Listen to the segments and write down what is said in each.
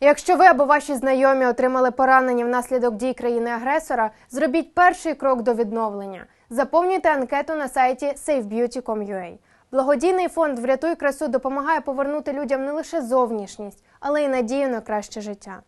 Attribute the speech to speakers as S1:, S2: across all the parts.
S1: Якщо ви або ваші знайомі отримали поранення внаслідок дій країни-агресора, зробіть перший крок до відновлення. Заповнюйте анкету на сайті safebeauty.com.ua. Благодійний фонд Врятуй красу допомагає повернути людям не лише зовнішність, але й надію на краще життя.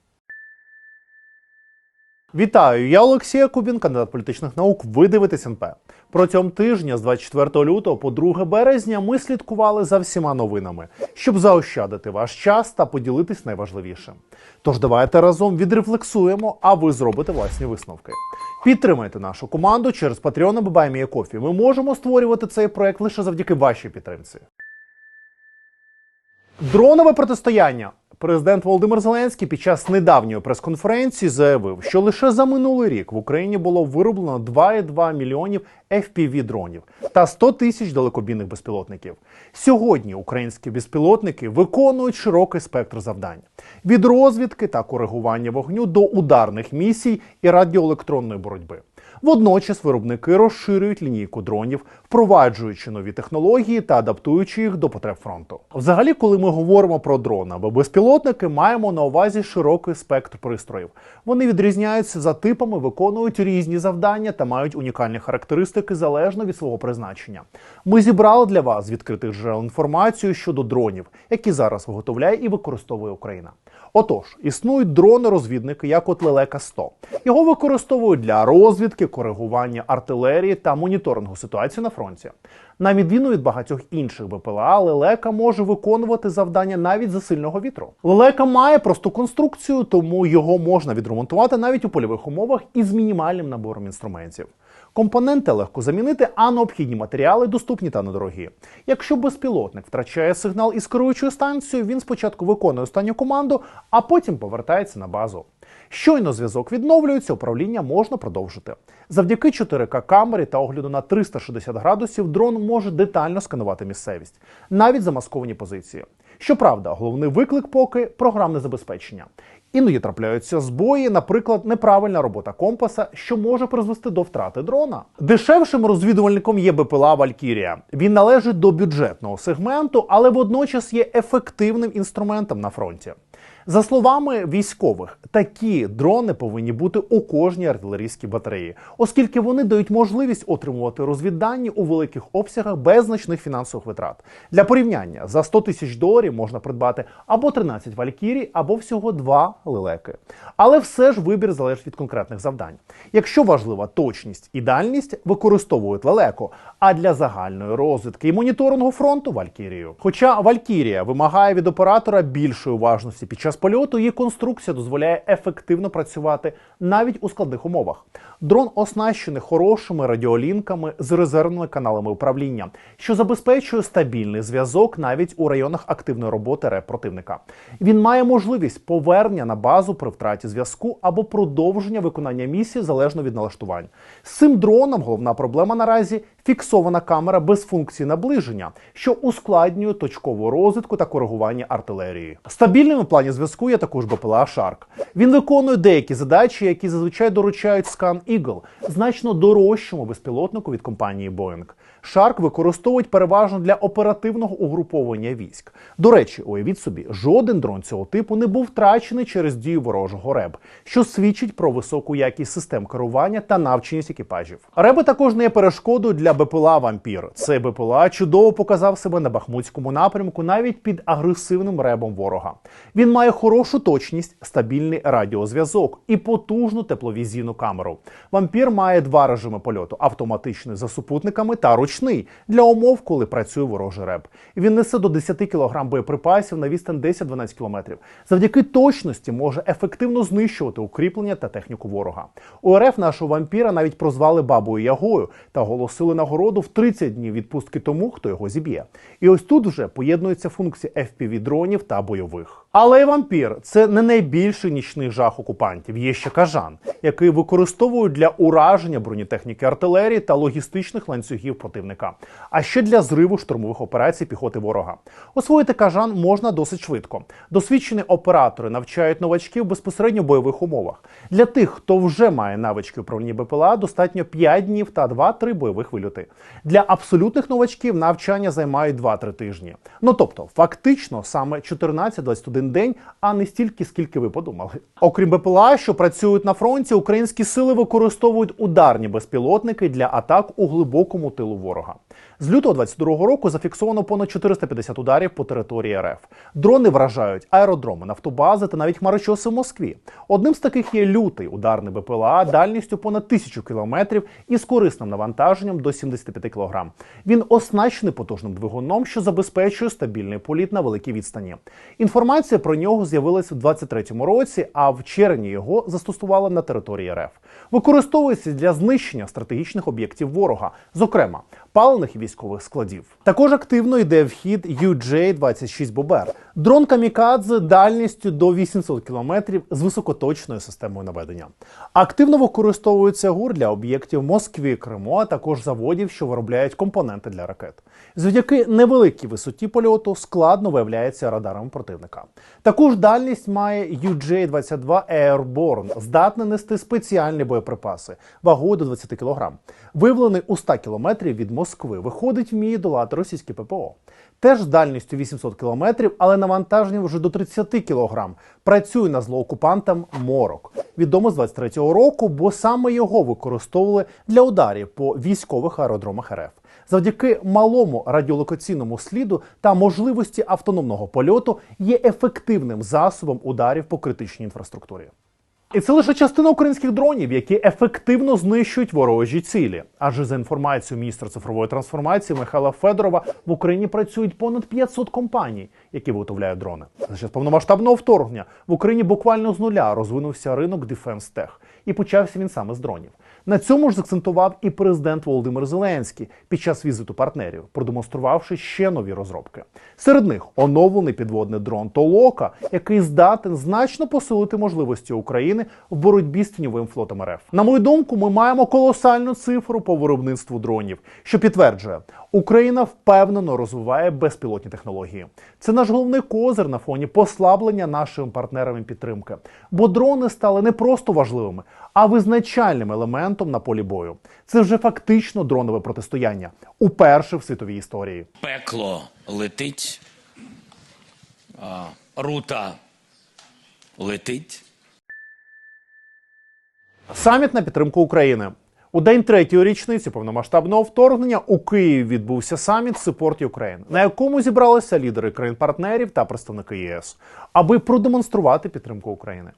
S2: Вітаю, я Олексій Кубін, кандидат політичних наук. Ви дивитесь НП. Протягом тижня з 24 лютого по 2 березня ми слідкували за всіма новинами, щоб заощадити ваш час та поділитись найважливішим. Тож давайте разом відрефлексуємо, а ви зробите власні висновки. Підтримайте нашу команду через Patreon або BuyMeACoffee. Ми можемо створювати цей проект лише завдяки вашій підтримці. Дронове протистояння. Президент Володимир Зеленський під час недавньої прес-конференції заявив, що лише за минулий рік в Україні було вироблено 2,2 мільйонів fpv дронів та 100 тисяч далекобійних безпілотників. Сьогодні українські безпілотники виконують широкий спектр завдань від розвідки та коригування вогню до ударних місій і радіоелектронної боротьби. Водночас виробники розширюють лінійку дронів, впроваджуючи нові технології та адаптуючи їх до потреб фронту. Взагалі, коли ми говоримо про дрон або безпілотники, маємо на увазі широкий спектр пристроїв. Вони відрізняються за типами, виконують різні завдання та мають унікальні характеристики залежно від свого призначення. Ми зібрали для вас з відкритих джерел інформацію щодо дронів, які зараз виготовляє і використовує Україна. Отож, існують дрони-розвідники, як от Лелека 100 Його використовують для розвідки, коригування артилерії та моніторингу ситуації на фронті. На відміну від багатьох інших БПЛА, лелека може виконувати завдання навіть за сильного вітру. Лелека має просту конструкцію, тому його можна відремонтувати навіть у польових умовах із мінімальним набором інструментів. Компоненти легко замінити, а необхідні матеріали доступні та недорогі. Якщо безпілотник втрачає сигнал із керуючою станцією, він спочатку виконує останню команду, а потім повертається на базу. Щойно зв'язок відновлюється, управління можна продовжити. Завдяки 4К камері та огляду на 360 градусів дрон може детально сканувати місцевість, навіть замасковані позиції. Щоправда, головний виклик поки програмне забезпечення. Іноді трапляються збої, наприклад, неправильна робота компаса, що може призвести до втрати дрона. Дешевшим розвідувальником є БПЛА Валькірія. Він належить до бюджетного сегменту, але водночас є ефективним інструментом на фронті. За словами військових, такі дрони повинні бути у кожній артилерійській батареї, оскільки вони дають можливість отримувати розвіддані у великих обсягах без значних фінансових витрат. Для порівняння за 100 тисяч доларів можна придбати або 13 валькірій, або всього 2 лелеки. Але все ж вибір залежить від конкретних завдань. Якщо важлива точність і дальність, використовують лелеко, а для загальної розвідки і моніторингу фронту валькірію. Хоча валькірія вимагає від оператора більшої уважності під час польоту, її конструкція дозволяє ефективно працювати навіть у складних умовах. Дрон оснащений хорошими радіолінками з резервними каналами управління, що забезпечує стабільний зв'язок навіть у районах активної роботи РЕП противника. Він має можливість повернення на базу при втраті зв'язку або продовження виконання місії залежно від налаштувань. З цим дроном головна проблема наразі фіксована камера без функції наближення, що ускладнює точкову розвитку та коригування артилерії. Стабільним у плані зв'язку є також БПЛА Шарк. Він виконує деякі задачі, які зазвичай доручають Scan Eagle, значно дорожчому безпілотнику від компанії Boeing. Шарк використовують переважно для оперативного угруповання військ. До речі, уявіть собі, жоден дрон цього типу не був втрачений через дію ворожого РЕБ, що свідчить про високу якість систем керування та навченість екіпажів. Реби також не є перешкодою для БПЛА Вампір. Цей БПЛА чудово показав себе на Бахмутському напрямку навіть під агресивним ребом ворога. Він має хорошу точність, стабільний радіозв'язок і потужну тепловізійну камеру. Вампір має два режими польоту: автоматичний за супутниками та ручний для умов, коли працює ворожий реб. Він несе до 10 кг боєприпасів на відстань 10-12 км. Завдяки точності може ефективно знищувати укріплення та техніку ворога. У РФ нашого вампіра навіть прозвали бабою Ягою та оголосили нагороду в 30 днів відпустки тому, хто його зіб'є. І ось тут вже поєднуються функції fpv дронів та бойових. Але і вампір це не найбільший нічний жах окупантів. Є ще кажан, який використовують для ураження бронетехніки артилерії та логістичних ланцюгів противника. а ще для зриву штурмових операцій піхоти ворога. Освоїти кажан можна досить швидко. Досвідчені оператори навчають новачків безпосередньо в бойових умовах. Для тих, хто вже має навички управління БПЛА, достатньо 5 днів та 2-3 бойових вильоти. Для абсолютних новачків навчання займають 2-3 тижні. Ну тобто, фактично саме 14-21 день, а не стільки, скільки ви подумали. Окрім БПЛА, що працюють на фронті, українські сили використовують ударні безпілотники для атак у глибокому тилу ворога. З лютого 22 року зафіксовано понад 450 ударів по території РФ. Дрони вражають аеродроми, нафтобази та навіть хмарочоси в Москві. Одним з таких є лютий ударний БПЛА дальністю понад 1000 кілометрів і з корисним навантаженням до 75 кг. Він оснащений потужним двигуном, що забезпечує стабільний політ на великій відстані. Інформація про нього з'явилася в 23-му році, а в червні його застосували на території РФ. Використовується для знищення стратегічних об'єктів ворога, зокрема паливних військових складів. Також активно йде вхід UJ-26 Бобер, дрон камікадзе дальністю до 800 км з високоточною системою наведення. Активно використовується ГУР для об'єктів Москві, Криму, а також заводів, що виробляють компоненти для ракет. Завдяки невеликій висоті польоту складно виявляється радарами противника. Таку ж дальність має UJ-22 Airborne, здатний нести спеціальні боєприпаси вагою до 20 кг. Виявлений у 100 км від Москви, виходить, вміє долати російське ППО. Теж дальністю 800 км, але навантаження вже до 30 кг. Працює на зло окупантам Морок. Відомо з 23-го року, бо саме його використовували для ударів по військових аеродромах РФ. Завдяки малому радіолокаційному сліду та можливості автономного польоту є ефективним засобом ударів по критичній інфраструктурі. І це лише частина українських дронів, які ефективно знищують ворожі цілі. Адже за інформацією міністра цифрової трансформації Михайла Федорова в Україні працюють понад 500 компаній, які виготовляють дрони. За час повномасштабного вторгнення в Україні буквально з нуля розвинувся ринок Defense Tech. і почався він саме з дронів. На цьому ж закцентував і президент Володимир Зеленський під час візиту партнерів, продемонструвавши ще нові розробки. Серед них оновлений підводний дрон Толока, який здатен значно посилити можливості України в боротьбі з тіньовим флотом РФ. На мою думку, ми маємо колосальну цифру по виробництву дронів, що підтверджує, Україна впевнено розвиває безпілотні технології. Це наш головний козир на фоні послаблення нашими партнерами підтримки. Бо дрони стали не просто важливими, а визначальним елементом на полі бою. Це вже фактично дронове протистояння уперше в світовій історії.
S3: Пекло летить, а, рута летить.
S2: Саміт на підтримку України. У день третьої річниці повномасштабного вторгнення у Києві відбувся саміт Support Ukraine, на якому зібралися лідери країн-партнерів та представники ЄС, аби продемонструвати підтримку України.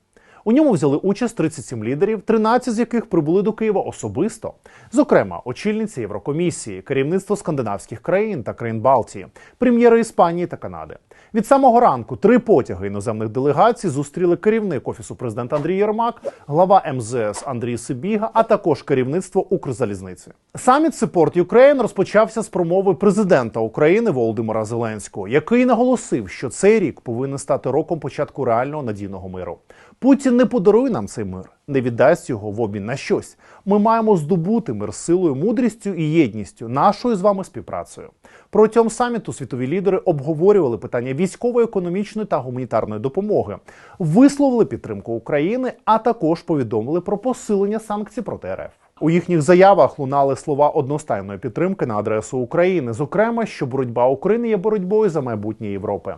S2: У ньому взяли участь 37 лідерів, 13 з яких прибули до Києва особисто. Зокрема, очільниці Єврокомісії, керівництво скандинавських країн та країн Балтії, прем'єри Іспанії та Канади. Від самого ранку три потяги іноземних делегацій зустріли керівник офісу президента Андрій Єрмак, глава МЗС Андрій Сибіга, а також керівництво Укрзалізниці. Саміт Support Ukraine розпочався з промови президента України Володимира Зеленського, який наголосив, що цей рік повинен стати роком початку реального надійного миру. Путін не подарує нам цей мир, не віддасть його в обмін на щось. Ми маємо здобути мир силою, мудрістю і єдністю, нашою з вами співпрацею. Протягом саміту світові лідери обговорювали питання військової, економічної та гуманітарної допомоги, висловили підтримку України, а також повідомили про посилення санкцій проти РФ. У їхніх заявах лунали слова одностайної підтримки на адресу України, зокрема, що боротьба України є боротьбою за майбутнє Європи.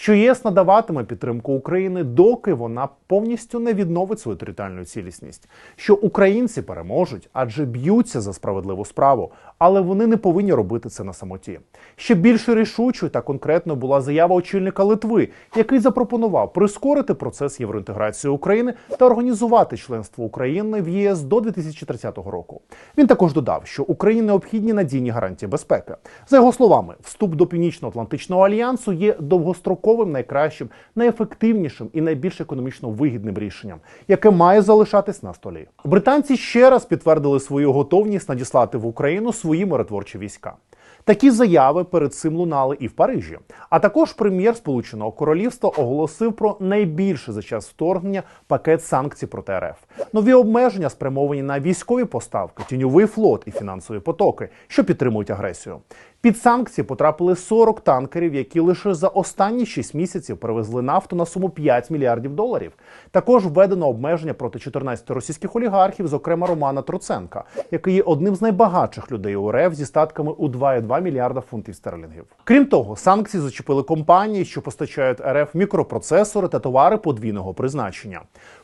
S2: Що ЄС надаватиме підтримку України, доки вона повністю не відновить свою територіальну цілісність. Що українці переможуть, адже б'ються за справедливу справу, але вони не повинні робити це на самоті. Ще більш рішучою та конкретною була заява очільника Литви, який запропонував прискорити процес євроінтеграції України та організувати членство України в ЄС до 2030 року. Він також додав, що Україні необхідні надійні гарантії безпеки. За його словами, вступ до Північно-Атлантичного альянсу є довгостроковим, найкращим, найефективнішим і найбільш економічно вигідним рішенням, яке має залишатись на столі. Британці ще раз підтвердили свою готовність надіслати в Україну свої миротворчі війська. Такі заяви перед цим лунали і в Парижі. А також прем'єр Сполученого Королівства оголосив про найбільший за час вторгнення пакет санкцій проти РФ. Нові обмеження спрямовані на військові поставки, тіньовий флот і фінансові потоки, що підтримують агресію. Під санкції потрапили 40 танкерів, які лише за останні 6 місяців перевезли нафту на суму 5 мільярдів доларів. Також введено обмеження проти 14 російських олігархів, зокрема Романа Троценка, який є одним з найбагатших людей у РФ зі статками у 2,2 мільярда фунтів стерлінгів. Крім того, санкції зачепили компанії, що постачають РФ мікропроцесори та товари подвійного призначення,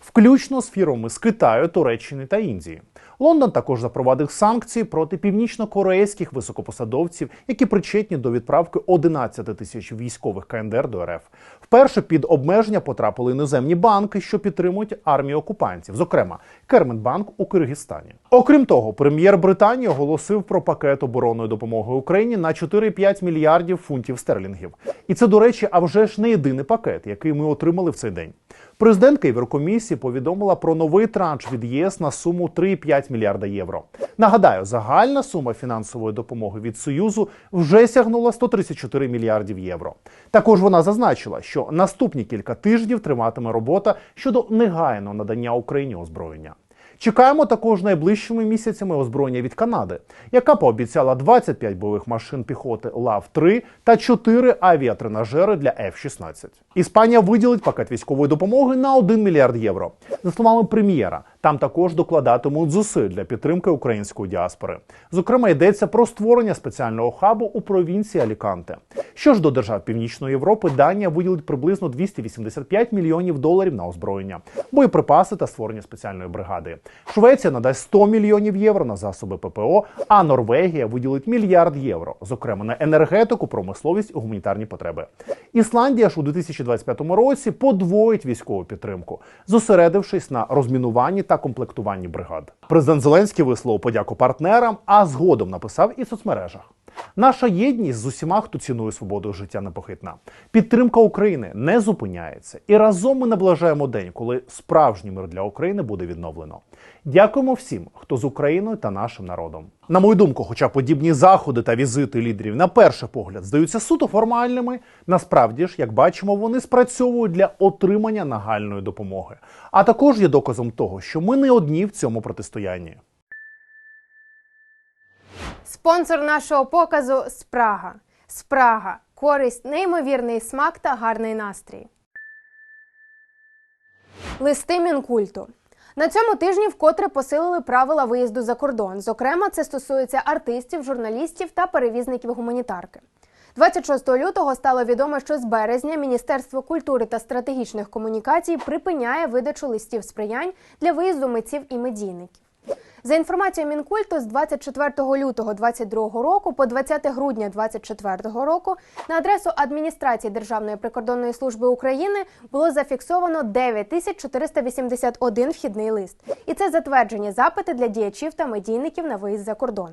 S2: включно з фірмами з Китаю, Туреччини та Індії. Лондон також запровадив санкції проти північно-корейських високопосадовців, які причетні до відправки 11 тисяч військових КНДР до РФ. Вперше під обмеження потрапили іноземні банки, що підтримують армію окупантів, зокрема Керменбанк у Киргизстані. Окрім того, прем'єр Британії оголосив про пакет оборонної допомоги Україні на 4,5 мільярдів фунтів стерлінгів. І це, до речі, а вже ж не єдиний пакет, який ми отримали в цей день. Президентка Єврокомісії повідомила про новий транш від ЄС на суму 3,5 мільярда євро. Нагадаю, загальна сума фінансової допомоги від Союзу вже сягнула 134 мільярдів євро. Також вона зазначила, що наступні кілька тижнів триватиме робота щодо негайного надання Україні озброєння. Чекаємо також найближчими місяцями озброєння від Канади, яка пообіцяла 25 бойових машин піхоти ЛАВ-3 та 4 авіатренажери для F-16. Іспанія виділить пакет військової допомоги на 1 мільярд євро. За словами прем'єра, там також докладатимуть зусиль для підтримки української діаспори. Зокрема, йдеться про створення спеціального хабу у провінції Аліканте. Що ж до держав Північної Європи, Данія виділить приблизно 285 мільйонів доларів на озброєння, боєприпаси та створення спеціальної бригади. Швеція надасть 100 мільйонів євро на засоби ППО, а Норвегія виділить мільярд євро, зокрема на енергетику, промисловість і гуманітарні потреби. Ісландія ж у 2025 році подвоїть військову підтримку, зосередившись на розмінуванні та комплектуванні бригад. Президент Зеленський висловив подяку партнерам, а згодом написав і в соцмережах. Наша єдність з усіма, хто цінує свободу життя непохитна. Підтримка України не зупиняється, і разом ми наближаємо день, коли справжній мир для України буде відновлено. Дякуємо всім, хто з Україною та нашим народом. На мою думку, хоча подібні заходи та візити лідерів на перший погляд здаються суто формальними, насправді ж, як бачимо, вони спрацьовують для отримання нагальної допомоги. А також є доказом того, що ми не одні в цьому протистоянні.
S1: Спонсор нашого показу Спрага. Спрага. Користь, неймовірний смак та гарний настрій. Листи Мінкульту. На цьому тижні вкотре посилили правила виїзду за кордон. Зокрема, це стосується артистів, журналістів та перевізників гуманітарки. 26 лютого стало відомо, що з березня Міністерство культури та стратегічних комунікацій припиняє видачу листів сприянь для виїзду митців і медійників. За інформацією Мінкульту, з 24 лютого 2022 року по 20 грудня 2024 року на адресу адміністрації Державної прикордонної служби України було зафіксовано 9481 вхідний лист, і це затверджені запити для діячів та медійників на виїзд за кордон.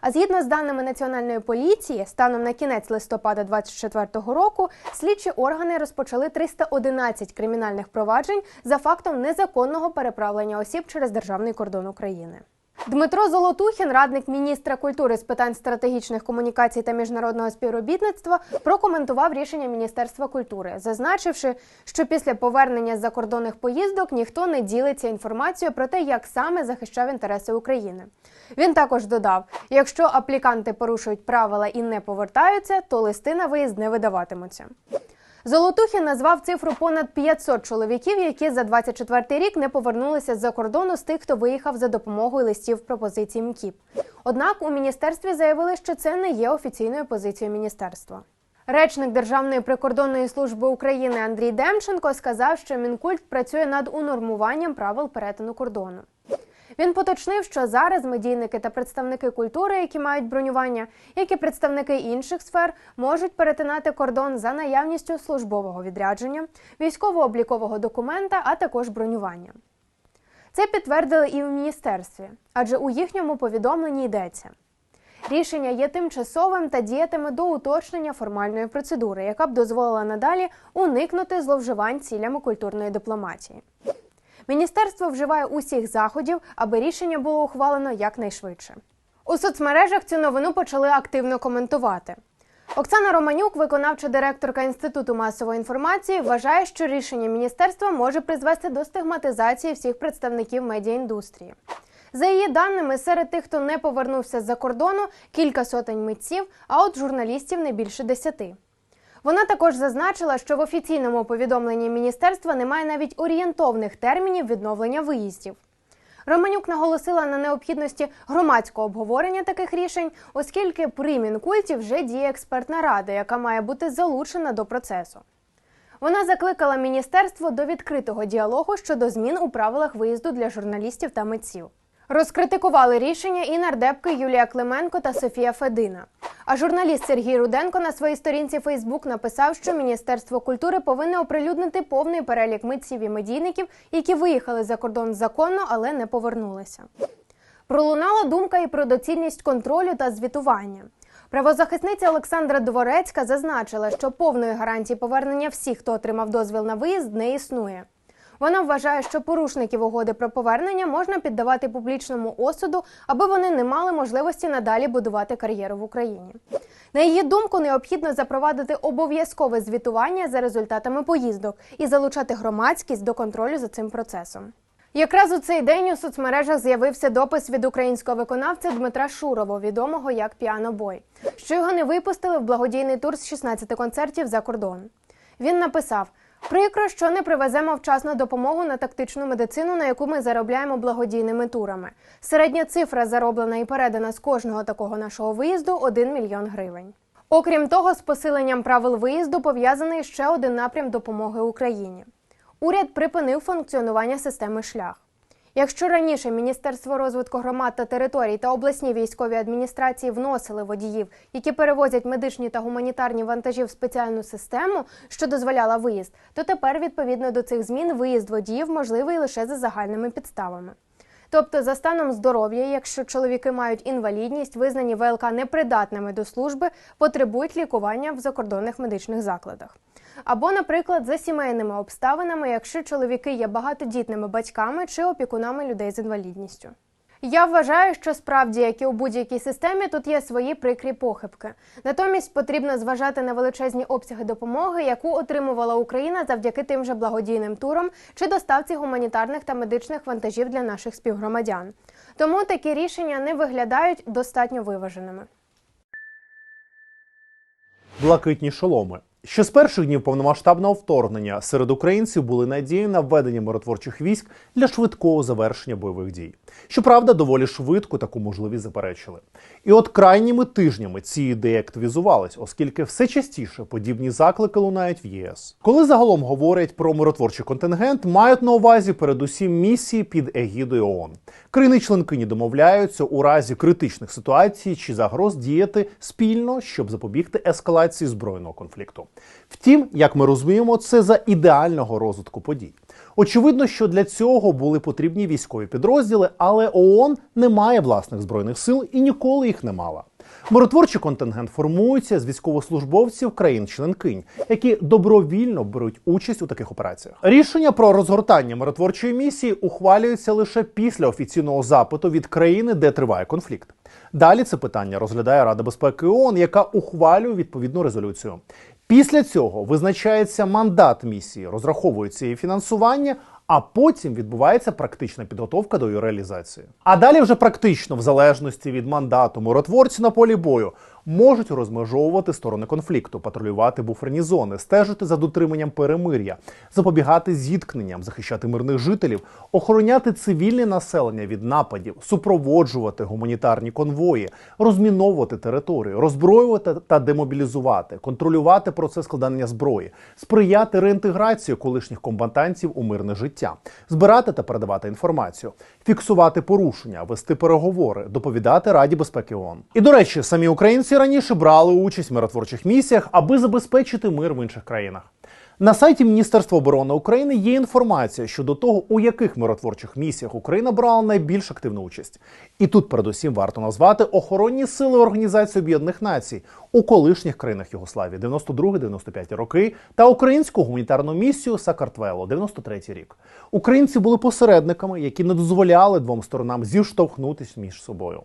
S1: А згідно з даними Національної поліції, станом на кінець листопада 2024 року слідчі органи розпочали 311 кримінальних проваджень за фактом незаконного переправлення осіб через державний кордон України. Дмитро Золотухін, радник міністра культури з питань стратегічних комунікацій та міжнародного співробітництва, прокоментував рішення Міністерства культури, зазначивши, що після повернення з закордонних поїздок ніхто не ділиться інформацією про те, як саме захищав інтереси України. Він також додав: якщо апліканти порушують правила і не повертаються, то листи на виїзд не видаватимуться. Золотухін назвав цифру понад 500 чоловіків, які за 24 рік не повернулися з-за кордону з тих, хто виїхав за допомогою листів пропозицій МКІП. Однак у міністерстві заявили, що це не є офіційною позицією міністерства. Речник Державної прикордонної служби України Андрій Демченко сказав, що Мінкульт працює над унормуванням правил перетину кордону. Він поточнив, що зараз медійники та представники культури, які мають бронювання, як і представники інших сфер, можуть перетинати кордон за наявністю службового відрядження, військово-облікового документа, а також бронювання. Це підтвердили і в міністерстві, адже у їхньому повідомленні йдеться. Рішення є тимчасовим та діятиме до уточнення формальної процедури, яка б дозволила надалі уникнути зловживань цілями культурної дипломатії. Міністерство вживає усіх заходів, аби рішення було ухвалено якнайшвидше. У соцмережах цю новину почали активно коментувати. Оксана Романюк, виконавча директорка Інституту масової інформації, вважає, що рішення міністерства може призвести до стигматизації всіх представників медіаіндустрії. За її даними, серед тих, хто не повернувся з-за кордону, кілька сотень митців, а от журналістів не більше десяти. Вона також зазначила, що в офіційному повідомленні міністерства немає навіть орієнтовних термінів відновлення виїздів. Романюк наголосила на необхідності громадського обговорення таких рішень, оскільки при Мінкульті вже діє експертна рада, яка має бути залучена до процесу. Вона закликала міністерство до відкритого діалогу щодо змін у правилах виїзду для журналістів та митців. Розкритикували рішення і нардепки Юлія Клименко та Софія Федина. А журналіст Сергій Руденко на своїй сторінці Фейсбук написав, що Міністерство культури повинне оприлюднити повний перелік митців і медійників, які виїхали за кордон законно, але не повернулися. Пролунала думка і про доцільність контролю та звітування. Правозахисниця Олександра Дворецька зазначила, що повної гарантії повернення всіх, хто отримав дозвіл на виїзд, не існує. Вона вважає, що порушників угоди про повернення можна піддавати публічному осуду, аби вони не мали можливості надалі будувати кар'єру в Україні. На її думку, необхідно запровадити обов'язкове звітування за результатами поїздок і залучати громадськість до контролю за цим процесом. Якраз у цей день у соцмережах з'явився допис від українського виконавця Дмитра Шурова, відомого як Піанобой, що його не випустили в благодійний тур з 16 концертів за кордон. Він написав: Прикро, що не привеземо вчасно допомогу на тактичну медицину, на яку ми заробляємо благодійними турами. Середня цифра зароблена і передана з кожного такого нашого виїзду 1 мільйон гривень. Окрім того, з посиленням правил виїзду пов'язаний ще один напрям допомоги Україні. Уряд припинив функціонування системи шлях. Якщо раніше Міністерство розвитку громад та територій та обласні військові адміністрації вносили водіїв, які перевозять медичні та гуманітарні вантажі в спеціальну систему, що дозволяла виїзд, то тепер відповідно до цих змін виїзд водіїв можливий лише за загальними підставами. Тобто, за станом здоров'я, якщо чоловіки мають інвалідність, визнані ВЛК непридатними до служби, потребують лікування в закордонних медичних закладах. Або, наприклад, за сімейними обставинами, якщо чоловіки є багатодітними батьками чи опікунами людей з інвалідністю. Я вважаю, що справді, як і у будь-якій системі, тут є свої прикрі похибки. Натомість потрібно зважати на величезні обсяги допомоги, яку отримувала Україна завдяки тим же благодійним турам чи доставці гуманітарних та медичних вантажів для наших співгромадян. Тому такі рішення не виглядають достатньо виваженими.
S2: Блакитні шоломи. Ще з перших днів повномасштабного вторгнення серед українців були надії на введення миротворчих військ для швидкого завершення бойових дій. Щоправда, доволі швидко таку можливість заперечили. І от крайніми тижнями ці ідеї активізувались, оскільки все частіше подібні заклики лунають в ЄС. Коли загалом говорять про миротворчий контингент, мають на увазі передусім місії під егідою ООН. Країни-членкині домовляються у разі критичних ситуацій чи загроз діяти спільно, щоб запобігти ескалації збройного конфлікту. Втім, як ми розуміємо, це за ідеального розвитку подій. Очевидно, що для цього були потрібні військові підрозділи, але ООН не має власних збройних сил і ніколи їх не мала. Миротворчий контингент формується з військовослужбовців країн-членкинь, які добровільно беруть участь у таких операціях. Рішення про розгортання миротворчої місії ухвалюється лише після офіційного запиту від країни, де триває конфлікт. Далі це питання розглядає Рада безпеки ООН, яка ухвалює відповідну резолюцію. Після цього визначається мандат місії, розраховується її фінансування, а потім відбувається практична підготовка до її реалізації. А далі вже практично, в залежності від мандату, миротворці на полі бою можуть розмежовувати сторони конфлікту, патрулювати буферні зони, стежити за дотриманням перемир'я, запобігати зіткненням, захищати мирних жителів, охороняти цивільне населення від нападів, супроводжувати гуманітарні конвої, розміновувати територію, роззброювати та демобілізувати, контролювати процес складання зброї, сприяти реінтеграції колишніх комбатантів у мирне життя, збирати та передавати інформацію, фіксувати порушення, вести переговори, доповідати Раді безпеки ООН. І до речі, самі українці раніше брали участь в миротворчих місіях, аби забезпечити мир в інших країнах. На сайті Міністерства оборони України є інформація щодо того, у яких миротворчих місіях Україна брала найбільш активну участь. І тут, передусім, варто назвати охоронні сили Організації Об'єднаних Націй у колишніх країнах Югославії 92-95 роки та українську гуманітарну місію Сакартвело 93 рік. Українці були посередниками, які не дозволяли двом сторонам зіштовхнутися між собою.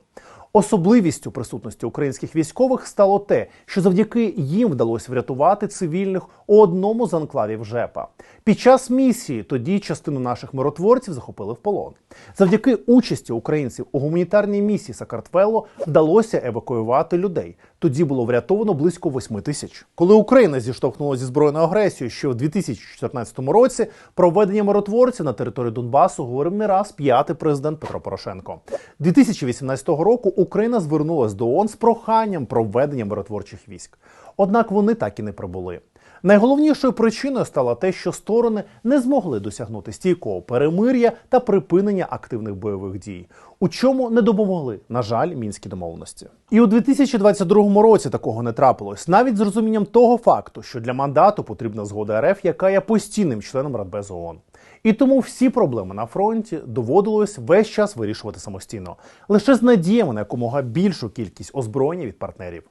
S2: Особливістю присутності українських військових стало те, що завдяки їм вдалося врятувати цивільних у одному з анклавів ЖЕПа. Під час місії тоді частину наших миротворців захопили в полон. Завдяки участі українців у гуманітарній місії Сакартвело вдалося евакуювати людей. Тоді було врятовано близько 8 тисяч. Коли Україна зіштовхнулася зі збройною агресією, ще в 2014 році про введення миротворців на території Донбасу говорив не раз п'ятий президент Петро Порошенко. 2018 року Україна звернулася до ООН з проханням про введення миротворчих військ. Однак вони так і не прибули. Найголовнішою причиною стало те, що сторони не змогли досягнути стійкого перемир'я та припинення активних бойових дій, у чому не допомогли, на жаль, мінські домовленості. І у 2022 році такого не трапилось, навіть з розумінням того факту, що для мандату потрібна згода РФ, яка є постійним членом Радбезу ООН. І тому всі проблеми на фронті доводилось весь час вирішувати самостійно, лише з надіями на якомога більшу кількість озброєння від партнерів.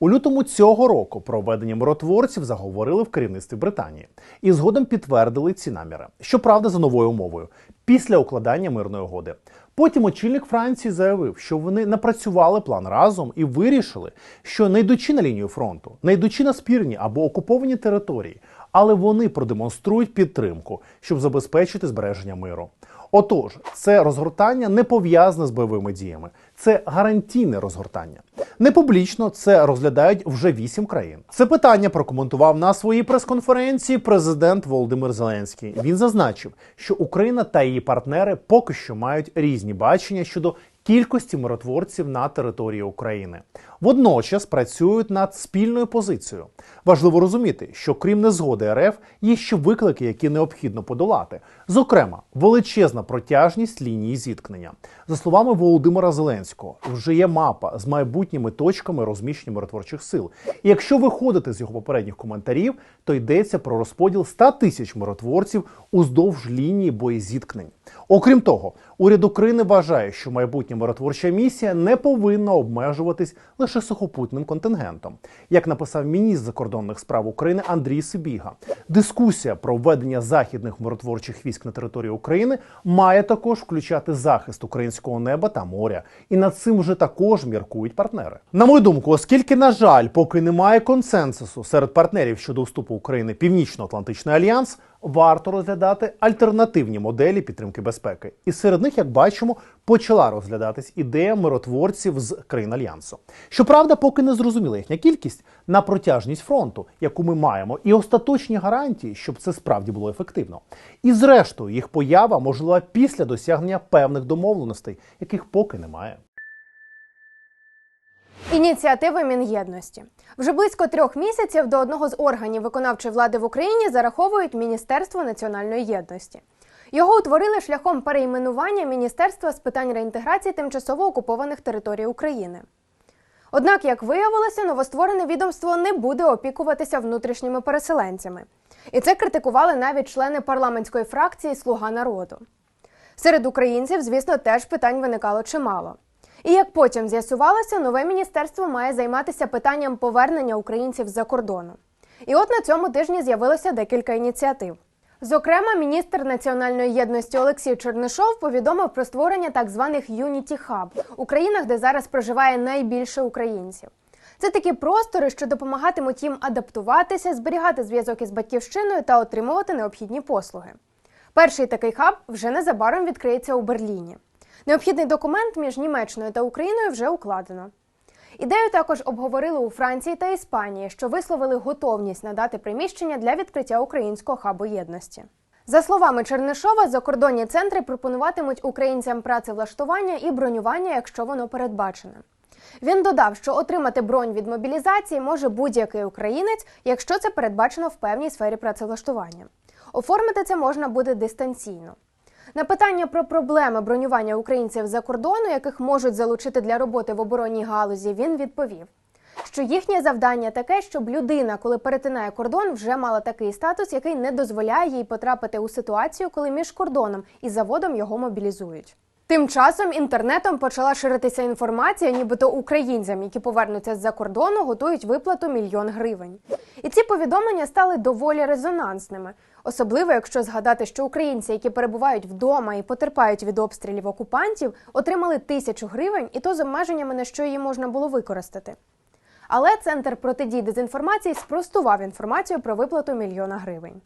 S2: У лютому цього року про введення миротворців заговорили в керівництві Британії і згодом підтвердили ці наміри. Щоправда, за новою умовою після укладання мирної угоди. Потім очільник Франції заявив, що вони напрацювали план разом і вирішили, що не йдучи на лінію фронту, не йдучи на спірні або окуповані території, але вони продемонструють підтримку, щоб забезпечити збереження миру. Отож, це розгортання не пов'язане з бойовими діями, це гарантійне розгортання. Не публічно це розглядають вже вісім країн. Це питання прокоментував на своїй прес-конференції президент Володимир Зеленський. Він зазначив, що Україна та її партнери поки що мають різні бачення щодо кількості миротворців на території України. Водночас працюють над спільною позицією. Важливо розуміти, що крім незгоди РФ є ще виклики, які необхідно подолати. Зокрема, величезна протяжність лінії зіткнення. За словами Володимира Зеленського, вже є мапа з майбутніми точками розміщення миротворчих сил. І якщо виходити з його попередніх коментарів, то йдеться про розподіл 100 тисяч миротворців уздовж лінії боєзіткнень. Окрім того, уряд України вважає, що майбутня миротворча місія не повинна обмежуватись лише сухопутним контингентом. Як написав міністр закордонних справ України Андрій Сибіга, дискусія про введення західних миротворчих військ на території України має також включати захист українського неба та моря. І над цим вже також міркують партнери. На мою думку, оскільки, на жаль, поки немає консенсусу серед партнерів щодо вступу України Північно-Атлантичний альянс, варто розглядати альтернативні моделі підтримки безпеки. І серед них, як бачимо, почала розглядатись ідея миротворців з країн альянсу. Щоправда, поки не зрозуміла їхня кількість на протяжність фронту, яку ми маємо, і остаточні гарантії, щоб це справді було ефективно. І зрештою, їх поява можлива після досягнення певних домовленостей, яких поки немає.
S1: Ініціативи Мін'єдності вже близько трьох місяців до одного з органів виконавчої влади в Україні зараховують Міністерство національної єдності. Його утворили шляхом перейменування Міністерства з питань реінтеграції тимчасово окупованих територій України. Однак, як виявилося, новостворене відомство не буде опікуватися внутрішніми переселенцями. І це критикували навіть члени парламентської фракції Слуга народу. Серед українців, звісно, теж питань виникало чимало. І як потім з'ясувалося, нове міністерство має займатися питанням повернення українців з-за кордону. І от на цьому тижні з'явилося декілька ініціатив. Зокрема, міністр національної єдності Олексій Чернишов повідомив про створення так званих Unity Hub у країнах, де зараз проживає найбільше українців. Це такі простори, що допомагатимуть їм адаптуватися, зберігати зв'язок із батьківщиною та отримувати необхідні послуги. Перший такий хаб вже незабаром відкриється у Берліні. Необхідний документ між Німеччиною та Україною вже укладено. Ідею також обговорили у Франції та Іспанії, що висловили готовність надати приміщення для відкриття українського хабу єдності. За словами Чернишова, закордонні центри пропонуватимуть українцям працевлаштування і бронювання, якщо воно передбачене. Він додав, що отримати бронь від мобілізації може будь-який українець, якщо це передбачено в певній сфері працевлаштування. Оформити це можна буде дистанційно. На питання про проблеми бронювання українців за кордону, яких можуть залучити для роботи в оборонній галузі, він відповів, що їхнє завдання таке, щоб людина, коли перетинає кордон, вже мала такий статус, який не дозволяє їй потрапити у ситуацію, коли між кордоном і заводом його мобілізують. Тим часом інтернетом почала ширитися інформація, нібито українцям, які повернуться з-за кордону, готують виплату мільйон гривень. І ці повідомлення стали доволі резонансними, особливо якщо згадати, що українці, які перебувають вдома і потерпають від обстрілів окупантів, отримали тисячу гривень, і то з обмеженнями, на що її можна було використати. Але центр протидії дезінформації спростував інформацію про виплату мільйона гривень.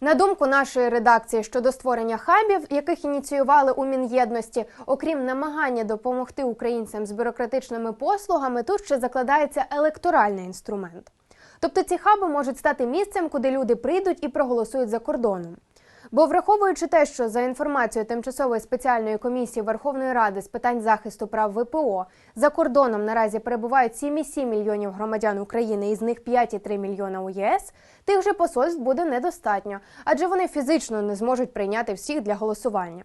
S1: На думку нашої редакції щодо створення хабів, яких ініціювали у Мін'єдності, окрім намагання допомогти українцям з бюрократичними послугами, тут ще закладається електоральний інструмент. Тобто ці хаби можуть стати місцем, куди люди прийдуть і проголосують за кордоном. Бо враховуючи те, що за інформацією тимчасової спеціальної комісії Верховної Ради з питань захисту прав ВПО за кордоном наразі перебувають 7,7 мільйонів громадян України, із них 5,3 мільйона у ЄС, тих же посольств буде недостатньо, адже вони фізично не зможуть прийняти всіх для голосування.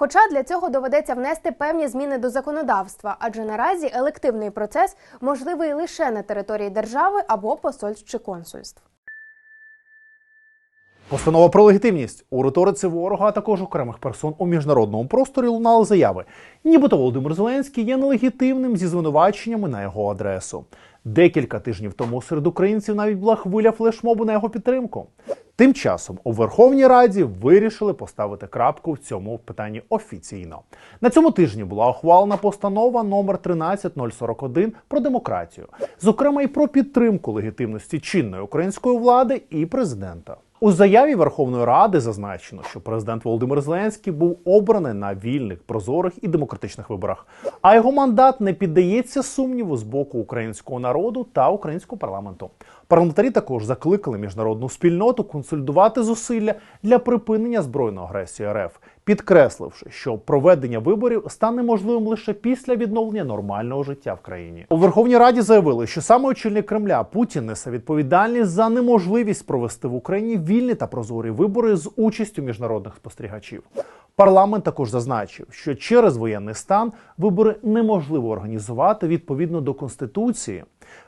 S1: Хоча для цього доведеться внести певні зміни до законодавства, адже наразі елективний процес можливий лише на території держави або посольств чи консульств.
S2: Постанова про легітимність у риториці ворога, а також окремих персон у міжнародному просторі лунали заяви. Нібито Володимир Зеленський є нелегітимним зі звинуваченнями на його адресу. Декілька тижнів тому серед українців навіть була хвиля флешмобу на його підтримку. Тим часом у Верховній Раді вирішили поставити крапку в цьому питанні офіційно. На цьому тижні була ухвалена постанова номер 13041 про демократію, зокрема і про підтримку легітимності чинної української влади і президента. У заяві Верховної Ради зазначено, що президент Володимир Зеленський був обраний на вільних, прозорих і демократичних виборах, а його мандат не піддається сумніву з боку українського народу та українського парламенту. Парламентарі також закликали міжнародну спільноту консолідувати зусилля для припинення збройної агресії РФ, підкресливши, що проведення виборів стане можливим лише після відновлення нормального життя в країні. У Верховній Раді заявили, що саме очільник Кремля Путін несе відповідальність за неможливість провести в Україні вільні та прозорі вибори з участю міжнародних спостерігачів. Парламент також зазначив, що через воєнний стан вибори неможливо організувати відповідно до конституції.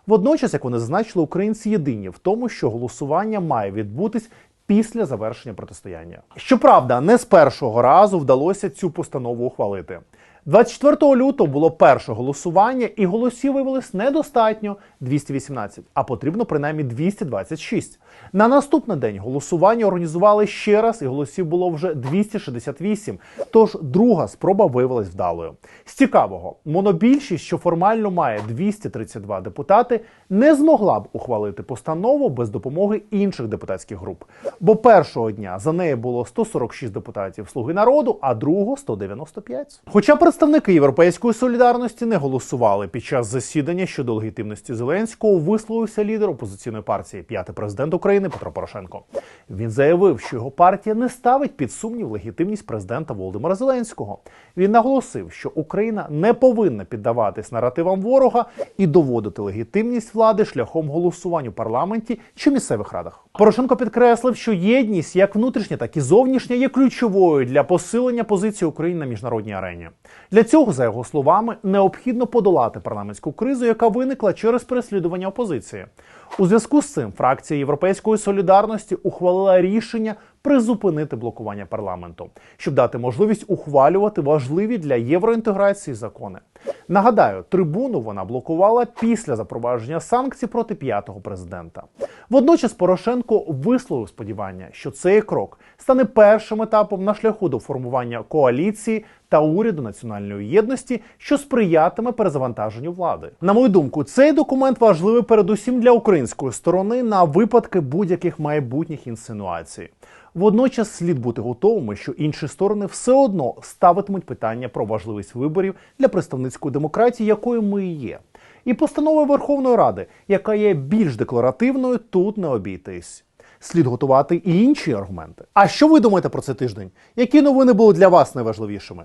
S2: Водночас, як вони зазначили, українці єдині в тому, що голосування має відбутись після завершення протистояння. Щоправда, не з першого разу вдалося цю постанову ухвалити. 24 лютого було перше голосування, і голосів виявилось недостатньо 218, а потрібно принаймні 226. На наступний день голосування організували ще раз, і голосів було вже 268. Тож друга спроба виявилась вдалою. З цікавого, монобільшість, що формально має 232 депутати, не змогла б ухвалити постанову без допомоги інших депутатських груп. Бо першого дня за неї було 146 депутатів Слуги народу, а другого 195. Хоча представники Європейської солідарності не голосували під час засідання щодо легітимності Зеленського, висловився лідер опозиційної партії, п'ятий президент України Петро Порошенко. Він заявив, що його партія не ставить під сумнів легітимність президента Володимира Зеленського. Він наголосив, що Україна не повинна піддаватись наративам ворога і доводити легітимність влади шляхом голосувань у парламенті чи місцевих радах. Порошенко підкреслив, що єдність, як внутрішня, так і зовнішня, є ключовою для посилення позиції України на міжнародній арені. Для цього, за його словами, необхідно подолати парламентську кризу, яка виникла через переслідування опозиції. У зв'язку з цим фракція Європейської солідарності ухвалила рішення призупинити блокування парламенту, щоб дати можливість ухвалювати важливі для євроінтеграції закони. Нагадаю, трибуну вона блокувала після запровадження санкцій проти п'ятого президента. Водночас Порошенко висловив сподівання, що цей крок стане першим етапом на шляху до формування коаліції та уряду національної єдності, що сприятиме перезавантаженню влади. На мою думку, цей документ важливий передусім для української сторони на випадки будь-яких майбутніх інсинуацій. Водночас слід бути готовими, що інші сторони все одно ставитимуть питання про важливість виборів для представницької демократії, якою ми і є. І постанова Верховної Ради, яка є більш декларативною, тут не обійтись. Слід готувати і інші аргументи. А що ви думаєте про цей тиждень? Які новини були для вас найважливішими?